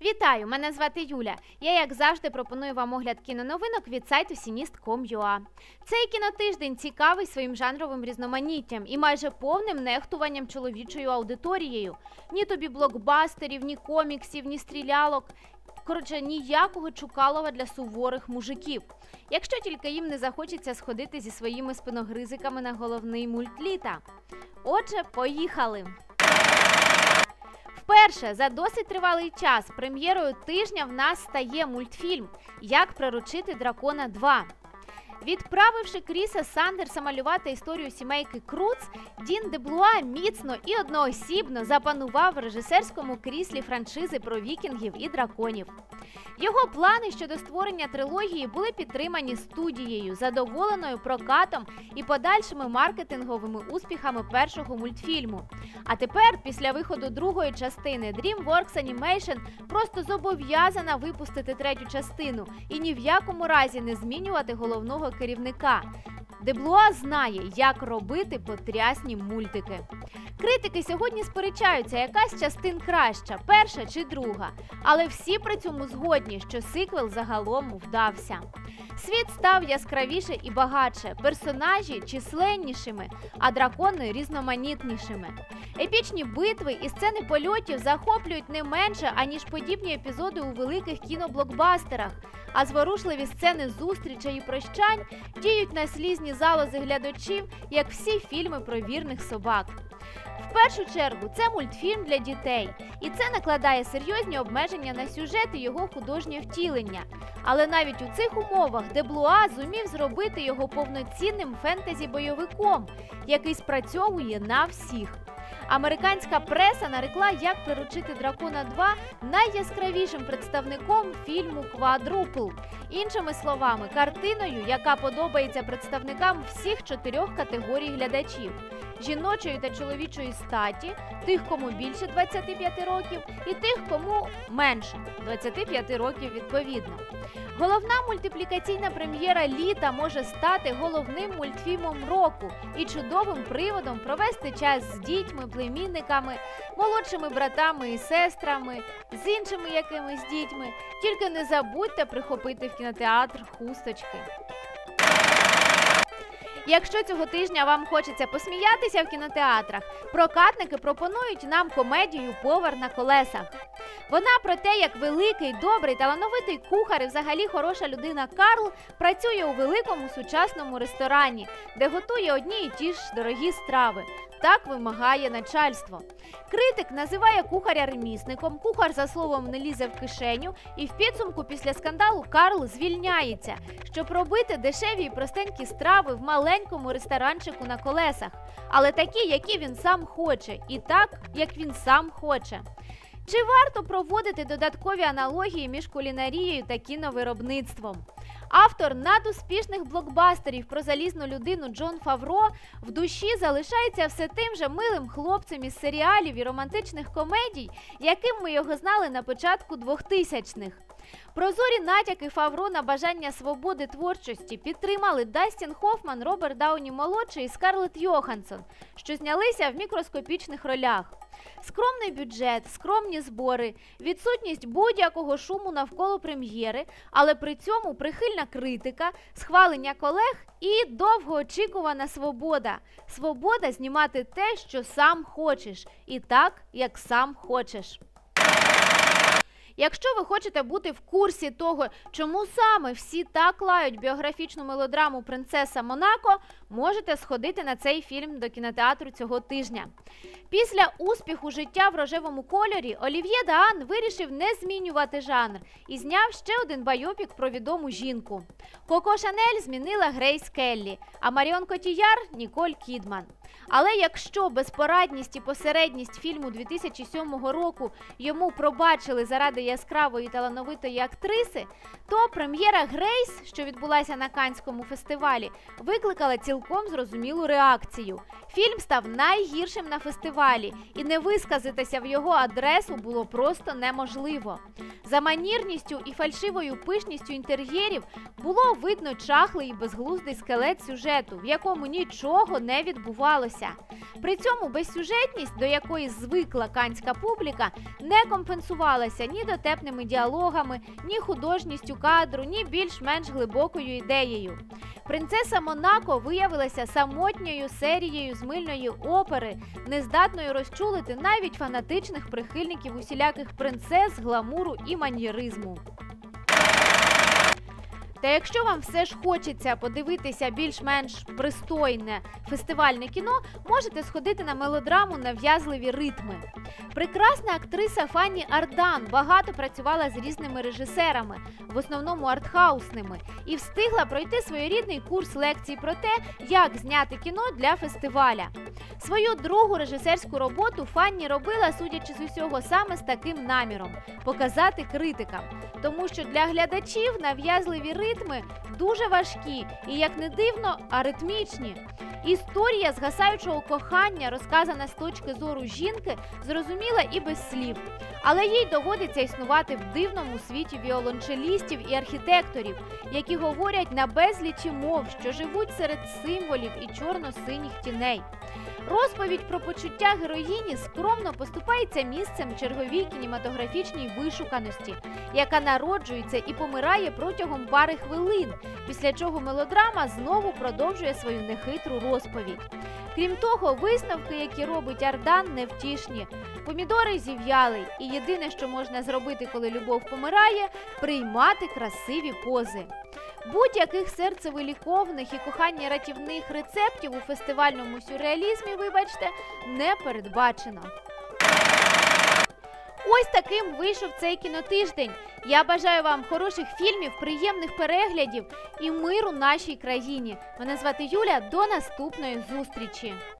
Вітаю! Мене звати Юля. Я, як завжди, пропоную вам огляд кіноновинок від сайту Sinist.com.ua. Цей кінотиждень цікавий своїм жанровим різноманіттям і майже повним нехтуванням чоловічою аудиторією. Ні тобі блокбастерів, ні коміксів, ні стрілялок. Коротше, ніякого чукалова для суворих мужиків. Якщо тільки їм не захочеться сходити зі своїми спиногризиками на головний мульт літа. Отже, поїхали! Вперше за досить тривалий час прем'єрою тижня в нас стає мультфільм Як приручити дракона 2. Відправивши Кріса Сандерса малювати історію сімейки Круц, Дін Деблуа міцно і одноосібно запанував в режисерському кріслі франшизи про вікінгів і драконів. Його плани щодо створення трилогії були підтримані студією, задоволеною прокатом і подальшими маркетинговими успіхами першого мультфільму. А тепер, після виходу другої частини, DreamWorks Animation просто зобов'язана випустити третю частину і ні в якому разі не змінювати головного керівника. Деблуа знає, як робити потрясні мультики. Критики сьогодні сперечаються, яка з частин краща, перша чи друга. Але всі при цьому згодні, що сиквел загалом вдався. Світ став яскравіше і багатше, персонажі численнішими, а дракони різноманітнішими. Епічні битви і сцени польотів захоплюють не менше, аніж подібні епізоди у великих кіноблокбастерах. А зворушливі сцени зустрічей і прощань діють на слізні залози глядачів, як всі фільми про вірних собак. В першу чергу це мультфільм для дітей, і це накладає серйозні обмеження на сюжет і його художнє втілення. Але навіть у цих умовах Деблуа зумів зробити його повноцінним фентезі-бойовиком, який спрацьовує на всіх. Американська преса нарекла як приручити дракона 2 найяскравішим представником фільму Квадрупл. Іншими словами, картиною, яка подобається представникам всіх чотирьох категорій глядачів: жіночої та чоловічої статі, тих, кому більше 25 років, і тих, кому менше 25 років відповідно. Головна мультиплікаційна прем'єра літа може стати головним мультфільмом року і чудовим приводом провести час з дітьми, племінниками, молодшими братами і сестрами, з іншими якимись дітьми. Тільки не забудьте прихопити в кінотеатр хусточки. Якщо цього тижня вам хочеться посміятися в кінотеатрах, прокатники пропонують нам комедію Повар на колесах. Вона про те, як великий, добрий, талановитий кухар і взагалі хороша людина Карл працює у великому сучасному ресторані, де готує одні і ті ж дорогі страви. Так вимагає начальство. Критик називає кухаря ремісником, кухар за словом не лізе в кишеню, і в підсумку після скандалу Карл звільняється, щоб робити дешеві і простенькі страви в маленькому ресторанчику на колесах, але такі, які він сам хоче, і так, як він сам хоче. Чи варто проводити додаткові аналогії між кулінарією та кіновиробництвом? Автор надуспішних блокбастерів про залізну людину Джон Фавро в душі залишається все тим же милим хлопцем із серіалів і романтичних комедій, яким ми його знали на початку 2000-х. Прозорі натяки Фавро на бажання свободи творчості підтримали Дастін Хофман, Роберт Дауні молодший і Скарлетт Йоханссон, що знялися в мікроскопічних ролях. Скромний бюджет, скромні збори, відсутність будь-якого шуму навколо прем'єри, але при цьому прихильна критика, схвалення колег і довгоочікувана свобода. Свобода знімати те, що сам хочеш, і так, як сам хочеш. Якщо ви хочете бути в курсі того, чому саме всі так лають біографічну мелодраму Принцеса Монако, можете сходити на цей фільм до кінотеатру цього тижня. Після успіху життя в рожевому кольорі Олів'є Даан вирішив не змінювати жанр і зняв ще один байопік про відому жінку. Коко Шанель змінила Грейс Келлі, а Маріон Котіяр Ніколь Кідман. Але якщо безпорадність і посередність фільму 2007 року йому пробачили заради яскравої талановитої актриси, то прем'єра Грейс, що відбулася на Канському фестивалі, викликала цілком зрозумілу реакцію. Фільм став найгіршим на фестивалі, і не висказатися в його адресу було просто неможливо. За манірністю і фальшивою пишністю інтер'єрів було видно чахлий і безглуздий скелет сюжету, в якому нічого не відбувалося. При цьому безсюжетність, до якої звикла канська публіка, не компенсувалася ні дотепними діалогами, ні художністю кадру, ні більш-менш глибокою ідеєю. Принцеса Монако виявилася самотньою серією з мильної опери, нездатною розчулити навіть фанатичних прихильників усіляких принцес, гламуру і маньєризму. Та якщо вам все ж хочеться подивитися більш-менш пристойне фестивальне кіно, можете сходити на мелодраму Нав'язливі ритми. Прекрасна актриса Фанні Ардан багато працювала з різними режисерами, в основному артхаусними, і встигла пройти своєрідний курс лекцій про те, як зняти кіно для фестиваля. Свою другу режисерську роботу Фанні робила, судячи з усього, саме з таким наміром показати критикам, тому що для глядачів нав'язливі ритми дуже важкі і, як не дивно, аритмічні. Історія згасаючого кохання, розказана з точки зору жінки, зрозуміла і без слів. Але їй доводиться існувати в дивному світі віолончелістів і архітекторів, які говорять на безлічі мов, що живуть серед символів і чорно-синіх тіней. Розповідь про почуття героїні скромно поступається місцем черговій кінематографічній вишуканості, яка народжується і помирає протягом пари хвилин, після чого мелодрама знову продовжує свою нехитру розповідь. Крім того, висновки, які робить Ардан, невтішні. Помідори зів'яли, і єдине, що можна зробити, коли любов помирає, приймати красиві пози. Будь-яких серцевиліковних і кохання ратівних рецептів у фестивальному сюрреалізмі, вибачте, не передбачено. Ось таким вийшов цей кінотиждень. Я бажаю вам хороших фільмів, приємних переглядів і миру нашій країні. Мене звати Юля. До наступної зустрічі.